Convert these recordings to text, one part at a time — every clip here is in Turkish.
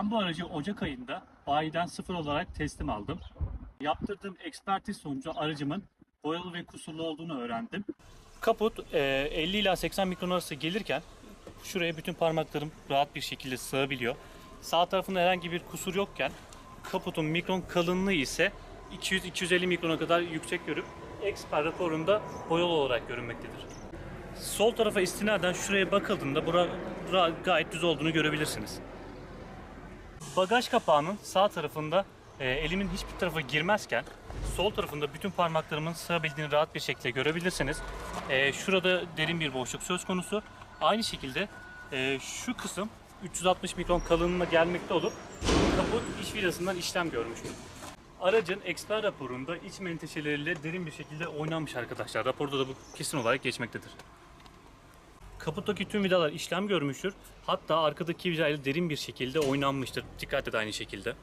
Ben bu aracı Ocak ayında bayiden sıfır olarak teslim aldım. Yaptırdığım ekspertiz sonucu aracımın boyalı ve kusurlu olduğunu öğrendim. Kaput e, 50 ila 80 mikron arası gelirken şuraya bütün parmaklarım rahat bir şekilde sığabiliyor. Sağ tarafında herhangi bir kusur yokken kaputun mikron kalınlığı ise 200-250 mikrona kadar yüksek görüp Expert raporunda boyalı olarak görünmektedir. Sol tarafa istinaden şuraya bakıldığında bura gayet düz olduğunu görebilirsiniz. Bagaj kapağının sağ tarafında e, elimin hiçbir tarafa girmezken sol tarafında bütün parmaklarımın sığabildiğini rahat bir şekilde görebilirsiniz. E, şurada derin bir boşluk söz konusu. Aynı şekilde e, şu kısım 360 mikron kalınlığına gelmekte olup kaput iç vidasından işlem görmüştür. Aracın eksper raporunda iç menteşeleriyle derin bir şekilde oynanmış arkadaşlar. Raporda da bu kesin olarak geçmektedir. Kaputtaki tüm vidalar işlem görmüştür. Hatta arkadaki vida ile derin bir şekilde oynanmıştır. Dikkat et aynı şekilde.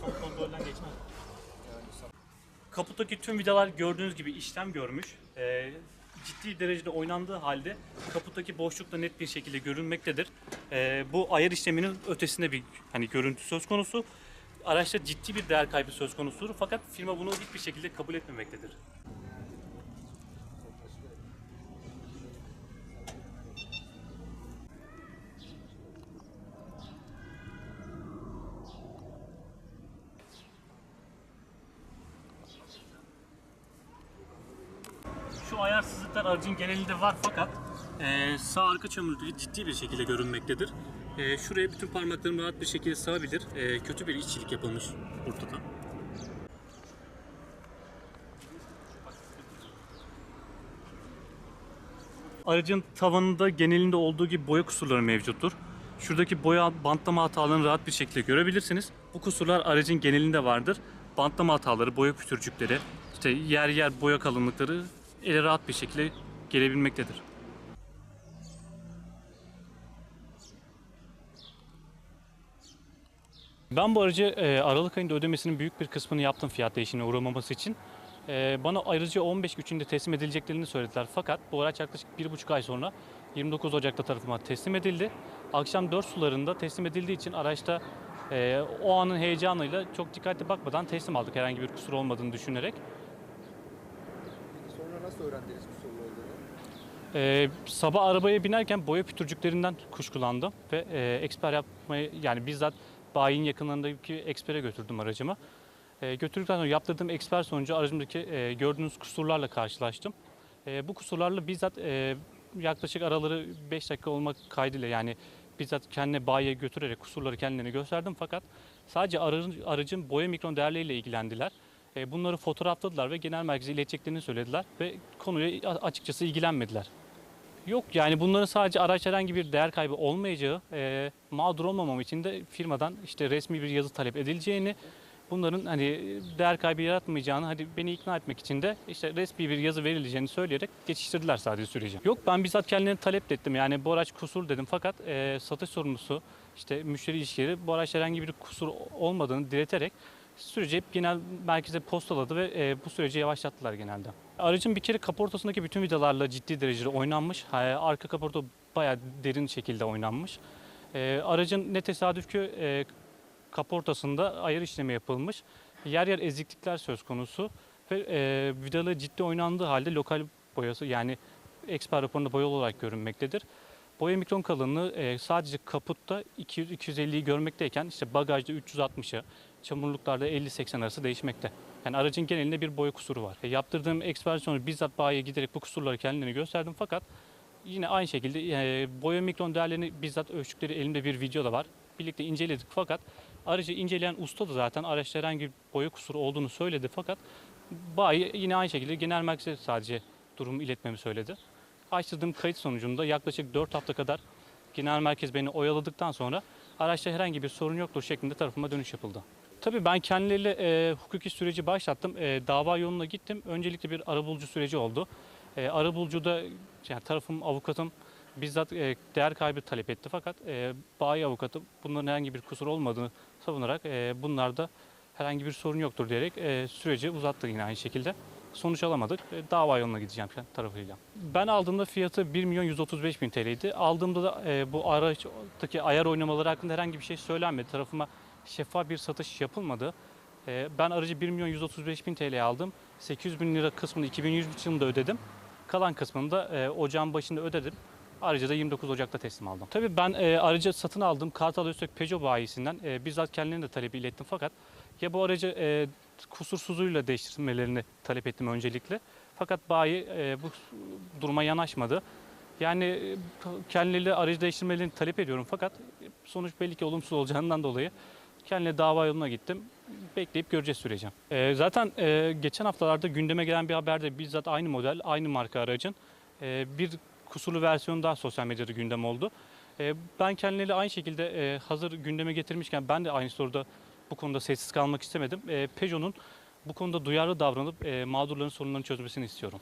son kontrolden geçmez. Kaputtaki tüm vidalar gördüğünüz gibi işlem görmüş. Ee, ciddi derecede oynandığı halde kaputtaki boşluk da net bir şekilde görünmektedir. Ee, bu ayar işleminin ötesinde bir hani görüntü söz konusu. Araçta ciddi bir değer kaybı söz konusudur fakat firma bunu hiçbir şekilde kabul etmemektedir. Şu ayarsızlıklar aracın genelinde var fakat e, sağ arka çamurluğu ciddi bir şekilde görünmektedir. E, şuraya bütün parmaklarım rahat bir şekilde sığabilir. E, kötü bir işçilik yapılmış ortada. Aracın tavanında genelinde olduğu gibi boya kusurları mevcuttur. Şuradaki boya bantlama hatalarını rahat bir şekilde görebilirsiniz. Bu kusurlar aracın genelinde vardır. Bantlama hataları, boya pütürcükleri, işte yer yer boya kalınlıkları ele rahat bir şekilde gelebilmektedir. Ben bu aracı e, Aralık ayında ödemesinin büyük bir kısmını yaptım fiyat değişimine uğramaması için. E, bana ayrıca 15 günde teslim edileceklerini söylediler. Fakat bu araç yaklaşık 1,5 ay sonra 29 Ocak'ta tarafıma teslim edildi. Akşam 4 sularında teslim edildiği için araçta e, o anın heyecanıyla çok dikkatli bakmadan teslim aldık herhangi bir kusur olmadığını düşünerek. Öğrendiniz bu sorun olduğunu? Ee, sabah arabaya binerken boya pütürcüklerinden kuşkulandım ve e, eksper yapmayı yani bizzat bayinin yakınlarındaki ekspere götürdüm aracımı. E, götürdükten sonra yaptırdığım eksper sonucu aracımdaki e, gördüğünüz kusurlarla karşılaştım. E, bu kusurlarla bizzat e, yaklaşık araları 5 dakika olmak kaydıyla yani bizzat kendine bayiye götürerek kusurları kendilerine gösterdim fakat sadece aracın, aracın boya mikron değerleriyle ilgilendiler. E, Bunları fotoğrafladılar ve genel merkeze ileteceklerini söylediler ve konuya açıkçası ilgilenmediler. Yok yani bunların sadece araç herhangi bir değer kaybı olmayacağı, e, mağdur olmamam için de firmadan işte resmi bir yazı talep edileceğini, bunların hani değer kaybı yaratmayacağını hani beni ikna etmek için de işte resmi bir yazı verileceğini söyleyerek geçiştirdiler sadece süreci. Yok ben bizzat kendilerine talep ettim yani bu araç kusur dedim fakat e, satış sorumlusu işte müşteri ilişkileri bu araçta herhangi bir kusur olmadığını direterek süreci hep genel merkeze postaladı ve e, bu süreci yavaşlattılar genelde. Aracın bir kere kaportasındaki bütün vidalarla ciddi derecede oynanmış. Arka kaporta bayağı derin şekilde oynanmış. E, aracın ne tesadüf ki e, kaportasında ayar işlemi yapılmış. Yer yer eziklikler söz konusu ve e, vidalı ciddi oynandığı halde lokal boyası yani eksper raporunda boyalı olarak görünmektedir. Boya mikron kalınlığı e, sadece kaputta 200-250'yi görmekteyken işte bagajda 360'a, çamurluklarda 50-80 arası değişmekte. Yani aracın genelinde bir boya kusuru var. E, yaptırdığım ekspersiyonu bizzat bayiye giderek bu kusurları kendilerine gösterdim fakat yine aynı şekilde e, boya mikron değerlerini bizzat ölçtükleri elimde bir video da var. Birlikte inceledik fakat aracı inceleyen usta da zaten araçta herhangi bir boya kusuru olduğunu söyledi fakat bayi yine aynı şekilde genel merkeze sadece durumu iletmemi söyledi. Açtırdığım kayıt sonucunda yaklaşık 4 hafta kadar genel merkez beni oyaladıktan sonra araçta herhangi bir sorun yoktur şeklinde tarafıma dönüş yapıldı. Tabii ben kendileriyle e, hukuki süreci başlattım. E, dava yoluna gittim. Öncelikle bir arabulucu süreci oldu. E, arabulucuda yani tarafım avukatım bizzat e, değer kaybı talep etti fakat e, bayi avukatı bunların herhangi bir kusur olmadığını savunarak e, bunlarda herhangi bir sorun yoktur diyerek e, süreci uzattı yine aynı şekilde. Sonuç alamadık. E, dava yoluna gideceğim tarafıyla. Ben aldığımda fiyatı 1 milyon 135 bin TL'ydi. Aldığımda da e, bu araçtaki ayar oynamaları hakkında herhangi bir şey söylenmedi. Tarafıma şeffaf bir satış yapılmadı. E, ben aracı 1 milyon 135 bin TL'ye aldım. 800 bin lira kısmını 2023 yılında ödedim. Kalan kısmını da e, ocağın başında ödedim. Aracı da 29 Ocak'ta teslim aldım. Tabii ben e, aracı satın aldım. Kartal Öztürk Peugeot bayisinden. E, bizzat kendilerine de talebi ilettim fakat ya bu aracı e, kusursuzluğuyla değiştirmelerini talep ettim öncelikle. Fakat bayi e, bu duruma yanaşmadı. Yani kendileriyle aracı değiştirmelerini talep ediyorum fakat sonuç belli ki olumsuz olacağından dolayı kendine dava yoluna gittim. Bekleyip göreceğiz süreci. E, zaten e, geçen haftalarda gündeme gelen bir haberde bizzat aynı model, aynı marka aracın e, bir kusurlu versiyonu daha sosyal medyada gündem oldu. E, ben kendileriyle aynı şekilde e, hazır gündeme getirmişken ben de aynı soruda bu konuda sessiz kalmak istemedim. E, Peugeot'un bu konuda duyarlı davranıp e, mağdurların sorunlarını çözmesini istiyorum.